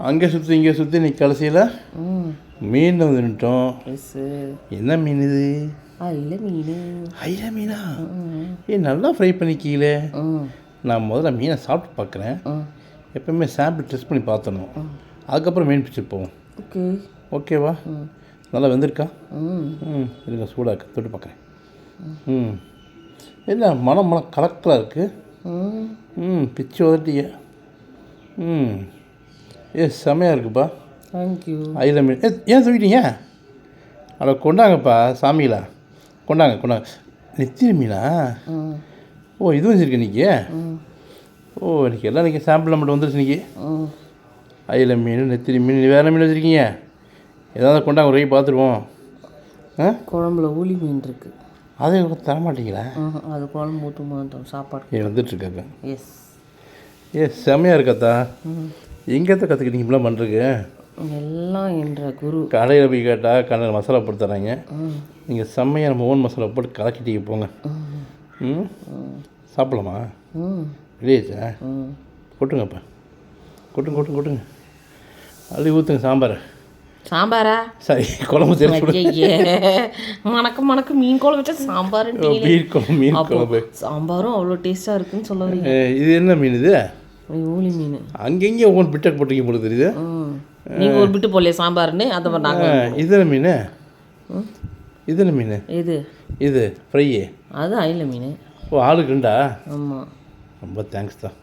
அங்கே சுற்றி இங்கே சுற்றி நீ கடைசியில் மீன் வந்து நின்ட்டோம் என்ன மீன் இது? இல்லை மீன். ஐயா மீனா? ஏ நல்லா ஃப்ரை பண்ணிக்கீங்களே நான் முதல்ல மீனை சாப்பிட்டு பார்க்குறேன். எப்பவுமே சாம்பிள் டெஸ்ட் பண்ணி பார்த்துடணும். அதுக்கப்புறம் மீன் பிடிச்சிட்டு போவோம். ஓகே. ஓகேவா நல்லா வெந்திருக்கா? ம். இருங்க சூடாக தொட்டு பார்க்குறேன். ம். என்ன மனம் மனம் கலக்கலாக இருக்குது ம். ம் பிச்சு உதட்டிய. ம். ஏ செமையாக இருக்குப்பா. தேங்க்யூ ஐல மீன் ஏ ஏன் தூக்கிட்டீங்க அட கொண்டாங்கப்பா சாமிகளா? கொண்டாங்க கொண்டாங்க. நெத்திரி மீனா? ஓ இது வச்சுருக்க இன்றைக்கி ஓ இன்றைக்கி எல்லாம் இன்றைக்கி சாம்பிள் மட்டும் வந்துருச்சு இன்றைக்கி ஐல மீன் நெத்திரி மீன் வேறு மீன் வச்சுருக்கீங்க? ஏதாவது கொண்டாங்க ஒரு பார்த்துருவோம். ஆ? குழம்புல ஊளி மீன் இருக்குது அதை தர மாட்டீங்களா அது குழம்பு ஊற்ற மாட்டோம் சாப்பாடு. ஏ வந்துட்டுருக்காங்க எஸ் ஏ செமையாக இருக்காத்தா ம் எங்கேத்த கற்றுக்கிட்டீங்க இப்படிலாம் பண்ணுறதுக்கு எல்லாம் என்ற குரு. கடையில் போய் கேட்டால் கடையில் மசாலா போட்டு தராங்க. நீங்கள் செம்மையாக நம்ம ஓன் மசாலா போட்டு கலக்கிட்டீங்க போங்க. ம். சாப்பிடலாமா? ம். கொட்டுங்கப்பா. கொட்டுங்க கொட்டுங்க கொட்டுங்க. அள்ளி ஊற்றுங்க சாம்பார். சாம்பாரா? சரி குழம்பு தெரிஞ்சு மணக்க மணக்க மீன் குழம்பு வச்சா சாம்பார் மீன் குழம்பு மீன் குழம்பு. சாம்பாரும் அவ்வளோ டேஸ்ட்டாக இருக்குன்னு சொல்ல வரீங்க. ஏ, இது என்ன மீன் இது? ஊளி மீன். அங்கங்கே ஒவ்வொன்று பிட்டக் போட்டீங்க போல தெரியுது. நீங்கள் ஒரு பிட்டு போடலையே சாம்பார்னு? அதை நாங்கள் இது மீன்? இது என்ன மீன்? எது? இது ஃப்ரையு அது அயில மீன். ஓ ஆளுக்கு ரெண்டா ஆமாம் ரொம்ப தேங்க்ஸ் தான்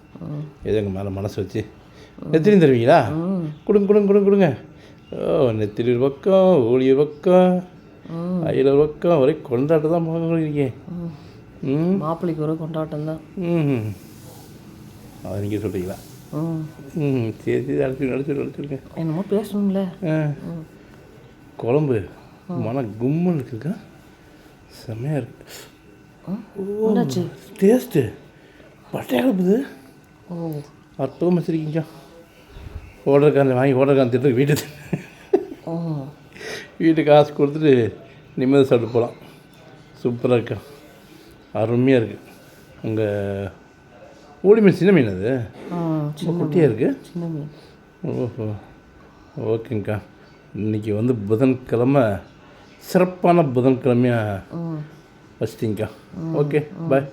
ஏதோ எங்கள் மேலே மனசு வச்சு. நெத்திரி தருவீங்களா? கொடுங்க கொடுங்க கொடுங்க கொடுங்க. ஓ நெத்திரி ஒரு பக்கம் ஊழி ஒரு பக்கம் அயில ஒரு பக்கம். ஒரே கொண்டாட்டம் தான் பார்க்குறீங்க ம்? மாப்பிள்ளைக்கு ஒரு கொண்டாட்டம் தான் ம் அதை நீங்கள் சொல்கிறீங்களா ம் சரி சரி அடிச்சு அடிச்சு அடிச்சுருங்க. என்னமோ பேசணும்ல. ஆ. குழம்பு மன கும்முன்னு இருக்குக்கா செம்மையாக இருக்கு. டேஸ்ட்டு பட்டையாக கிளப்புது ஓ. அற்புதமாக வச்சுருக்கீங்க. ஓடர்காரன் வாங்கி ஓடர்காரன் திட்டு. வீட்டுக்கு ஓ. வீட்டுக்கு காசு கொடுத்துட்டு நிம்மதி சாப்பிட்டு போகலாம் சூப்பராக இருக்கா. அருமையாக இருக்குது உங்கள் ஊழி மீன் சின்ன மீன் அது? குட்டியாக இருக்குது சின்ன மீன். ஓஹோ. ஓகேங்க்கா இன்றைக்கி வந்து புதன்கிழமை சிறப்பான புதன்கிழமையாக ம். வச்சிட்டிங்கக்கா ஓகே பாய்.